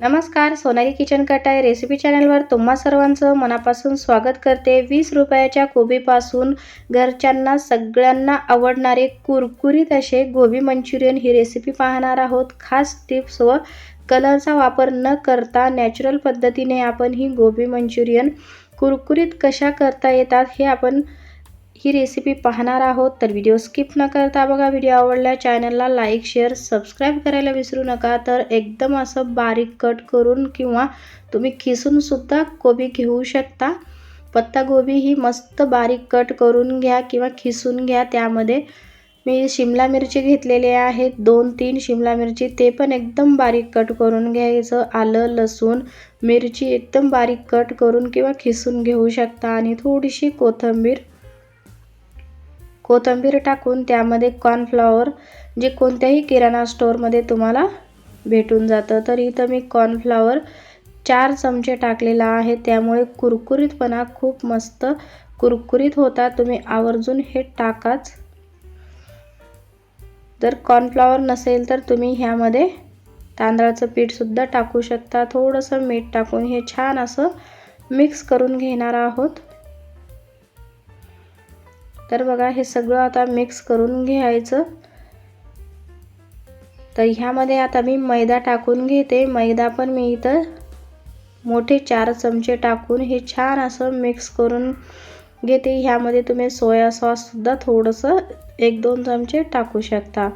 नमस्कार सोनाली किचन कटाय रेसिपी चॅनलवर तुम्हा सर्वांचं मनापासून स्वागत करते. वीस रुपयाच्या कोबीपासून घरच्यांना सगळ्यांना आवडणारे कुरकुरीत असे गोबी मंचुरियन ही रेसिपी पाहणार आहोत. खास टिप्स व कलरचा वापर न करता नॅचरल पद्धतीने आपण ही गोबी मंचुरियन कुरकुरीत कशा करता येतात हे आपण ही रेसिपी पाहणार आहोत. तर व्हिडिओ स्किप न करता बघा व्हिडिओ आवडला चॅनलला लाईक शेअर सबस्क्राईब करायला विसरू नका. तर एकदम असं बारीक कट करून किंवा तुम्ही खिसूनसुद्धा कोबी घेऊ शकता. पत्तागोबी ही मस्त बारीक कट करून घ्या किंवा खिसून घ्या. त्यामध्ये मी शिमला मिरची घेतलेली आहेत दोन तीन शिमला मिरची ते पण एकदम बारीक कट करून घ्यायचं. आलं लसूण मिरची एकदम बारीक कट करून किंवा खिसून घेऊ शकता. आणि थोडीशी कोथिंबीर कोथिंबीर टाकून त्यामध्ये कॉर्नफ्लॉवर जे कोणत्याही किराणा स्टोअरमध्ये तुम्हाला भेटून जातं. तर इथं मी कॉर्नफ्लॉवर चार चमचे टाकलेला आहे. त्यामुळे कुरकुरीतपणा खूप मस्त कुरकुरीत होता. तुम्ही आवर्जून हे टाकाच. जर कॉर्नफ्लॉवर नसेल तर तुम्ही ह्यामध्ये तांदळाचं पीठसुद्धा टाकू शकता. थोडंसं मीठ टाकून हे छान असं मिक्स करून घेणार आहोत. तर बघा हे सगळं आता मिक्स करून घ्यायचं. तर ह्यामध्ये आता मी मैदा टाकून घेते. मैदा पण मी इथं मोठे चार चमचे टाकून हे छान असं मिक्स करून घेते. ह्यामध्ये तुम्ही सोया सॉससुद्धा थोडंसं एक दोन चमचे टाकू शकता.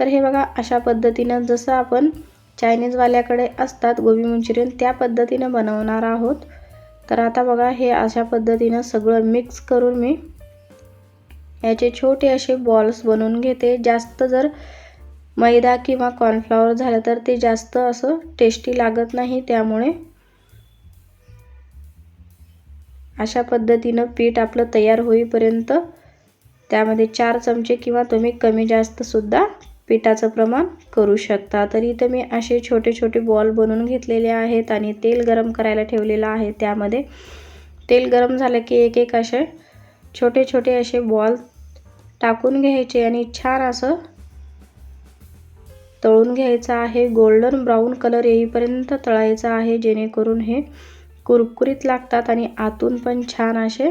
तर हे बघा अशा पद्धतीनं जसं आपण चायनीजवाल्याकडे असतात गोबी मंचुरियन त्या पद्धतीनं बनवणार आहोत. तर आता बघा हे अशा पद्धतीनं सगळं मिक्स करून मी याचे छोटे असे बॉल्स बनवून घेते. जास्त जर मैदा किंवा कॉर्नफ्लॉवर झालं तर ते जास्त असं टेस्टी लागत नाही. त्यामुळे अशा पद्धतीनं पीठ आपलं तयार होईपर्यंत त्यामध्ये चार चमचे किंवा तुम्ही कमी जास्तसुद्धा पिठाचं प्रमाण करू शकता. तर इथं मी असे छोटे छोटे बॉल बनवून घेतलेले आहेत आणि तेल गरम करायला ठेवलेलं आहे. त्यामध्ये तेल गरम झालं की एक एक असे छोटे छोटे असे बॉल टाकून घ्यायचे आणि छान असं तळून घ्यायचं आहे. गोल्डन ब्राऊन कलर येईपर्यंत तळायचं आहे जेणेकरून हे कुरकुरीत लागतात आणि आतून पण छान असे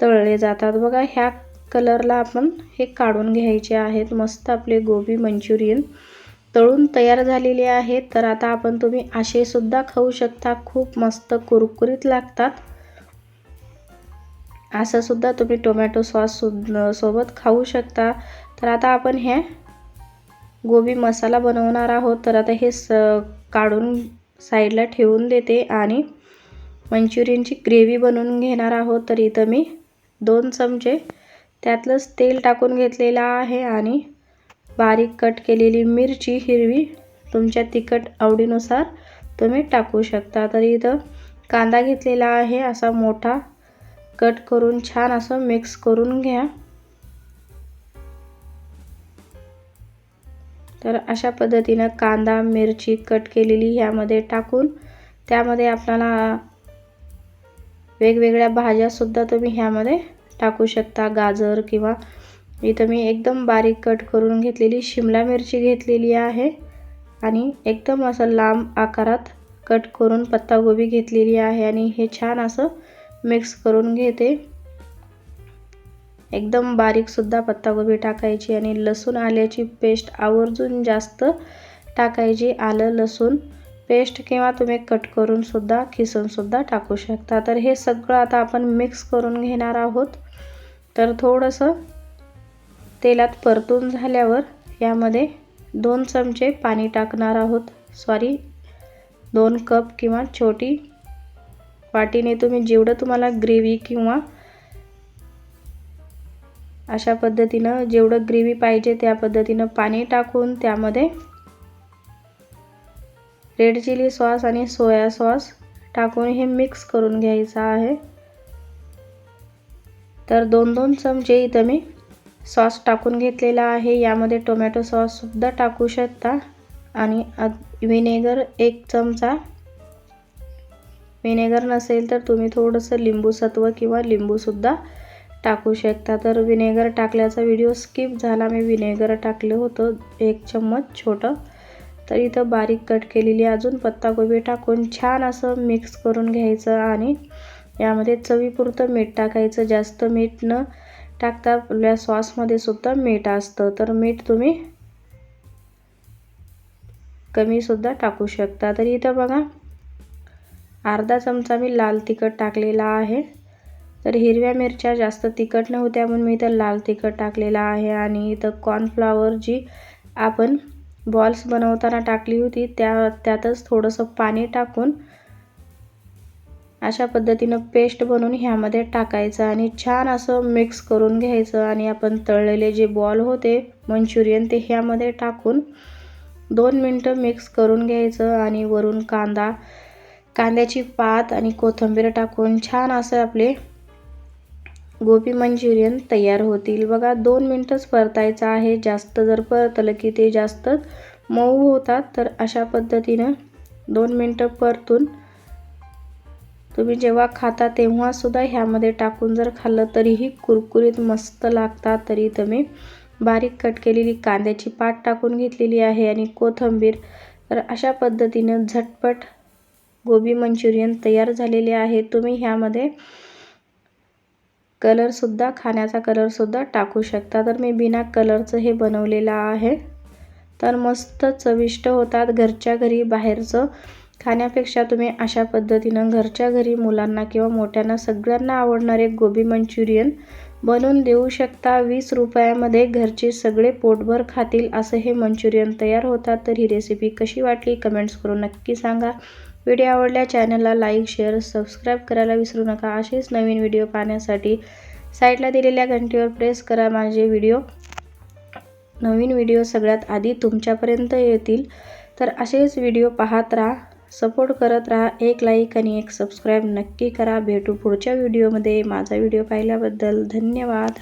तळले जातात. बघा ह्या कलरला आपण हे काढून घ्यायचे आहेत. मस्त आपले गोबी मंचुरियन तळून तयार झालेले आहेत. तर आता आपण तुम्ही असे सुद्धा खाऊ शकता. खूप मस्त कुरकुरीत लागतात. असं सुद्धा तुम्ही टोमॅटो सॉस सोबत खाऊ शकता. तर आता आपण हे गोबी मसाला बनवणार आहोत. तर आता हे स काढून साईडला ठेवून देते आणि मंचुरियनची ग्रेव्ही बनवून घेणार आहोत. तर इथं मी दोन चमचे त्यातलंच तेल टाकून घेतलेलं आहे आणि बारीक कट केलेली मिरची हिरवी तुमच्या तिखट आवडीनुसार तुम्ही टाकू शकता. तर इथं कांदा घेतलेला आहे असा मोठा कट करून छान असं मिक्स करून घ्या. तर अशा पद्धतीनं कांदा मिरची कट केलेली ह्यामध्ये टाकून त्यामध्ये आपल्याला वेगवेगळ्या भाज्यासुद्धा तुम्ही ह्यामध्ये टाकू शकता. गाजर किंवा इथं मी एकदम बारीक कट करून घेतलेली शिमला मिरची घेतलेली आहे आणि एकदम असं लांब आकारात कट करून पत्तागोबी घेतलेली आहे आणि हे छान असं मिक्स करून घेते. एकदम बारीकसुद्धा पत्तागोबी टाकायची आणि लसूण आल्याची पेस्ट आवर्जून जास्त टाकायची. आलं लसूण पेस्ट किंवा तुम्ही कट करूनसुद्धा खिसूनसुद्धा टाकू शकता. तर हे सगळं आता आपण मिक्स करून घेणार आहोत. तर थोडंसं तेलात परतून झाल्यावर यामध्ये दोन चमचे पाणी टाकणार आहोत. सॉरी दोन कप किंवा छोटी वाटीने तुम्ही जेवढं तुम्हाला ग्रेव्ही किंवा अशा पद्धतीनं जेवढं ग्रेव्ही पाहिजे त्या पद्धतीनं पाणी टाकून त्यामध्ये रेड चिली सॉस आणि सोया सॉस टाकून हे मिक्स करून घ्यायचं आहे. तर दोन दोन चमचे इथं मी सॉस टाकून घेतलेला आहे. यामध्ये टोमॅटो सॉससुद्धा टाकू शकता. आणि विनेगर एक चमचा विनेगर नसेल तर तुम्ही थोडंसं लिंबूसत्व किंवा लिंबूसुद्धा टाकू शकता. तर विनेगर टाकल्याचा व्हिडिओ स्किप झाला. मी विनेगर टाकलं होतं एक चम्मच छोटं. तर इथं बारीक कट केलेली अजून पत्ताकोबी टाकून छान असं मिक्स करून घ्यायचं आणि यामध्ये चवीपुरतं मीठ टाकायचं. जास्त मीठ न टाकता आपल्या सॉसमध्ये सुद्धा मीठ असतं. तर मीठ तुम्ही कमीसुद्धा टाकू शकता. तर इथं बघा अर्धा चमचा मी लाल तिखट टाकलेला आहे. तर हिरव्या मिरच्या जास्त तिखट नव्हत्या म्हणून मी इथं लाल तिखट टाकलेला आहे आणि इथं कॉर्नफ्लावर जी आपण बॉल्स बनवताना टाकली होती त्या त्यातच थोडंसं पाणी टाकून अशा पद्धतीनं पेस्ट बनवून ह्यामध्ये टाकायचं आणि छान असं मिक्स करून घ्यायचं आणि आपण तळलेले जे बॉल होते मंचुरियन ते ह्यामध्ये टाकून दोन मिनटं मिक्स करून घ्यायचं आणि वरून कांदा कांद्याची पात आणि कोथिंबीर टाकून छान असं आपले गोबी मंचुरियन तयार होतील. बघा दोन मिनटंच परतायचं आहे. जास्त जर परतलं की ते जास्त मऊ होतात. तर अशा पद्धतीनं दोन मिनटं परतून तुम्ही जेव्हा खाता तेव्हासुद्धा ह्यामध्ये टाकून जर खाल्लं तरीही कुरकुरीत मस्त लागतात. तरी तुम्ही बारीक कट केलेली कांद्याची पात टाकून घेतलेली आहे आणि कोथिंबीर. तर अशा पद्धतीनं झटपट गोबी मंचुरियन तयार झालेले आहे. तुम्ही ह्यामध्ये कलरसुद्धा खाण्याचा कलरसुद्धा टाकू शकता. तर मी बिना कलरचं हे बनवलेलं आहे. तर मस्त चविष्ट होतात घरच्या घरी बाहेरचं. खाण्यापेक्षा तुम्ही अशा पद्धतीनं घरच्या घरी मुलांना किंवा मोठ्यांना सगळ्यांना आवडणारे गोबी मंचुरियन बनवून देऊ शकता. वीस रुपयामध्ये घरचे सगळे पोटभर खातील असं हे मंचुरियन तयार होतात. तर ही रेसिपी कशी वाटली? कमेंट्स करून नक्की सांगा. व्हिडिओ आवडल्या चॅनलला लाईक शेअर सबस्क्राईब करायला विसरू नका. असेच नवीन व्हिडिओ पाहण्यासाठी साईडला दिलेल्या घंटीवर प्रेस करा माझे व्हिडिओ. नवीन व्हिडिओ सगळ्यात आधी तुमच्यापर्यंत येतील. तर असेच व्हिडिओ पाहत राहा सपोर्ट करत राहा एक लाईक आणि एक सबस्क्राईब नक्की करा. भेटू पुढच्या व्हिडिओमध्ये. माझा व्हिडिओ पाहिल्याबद्दल धन्यवाद.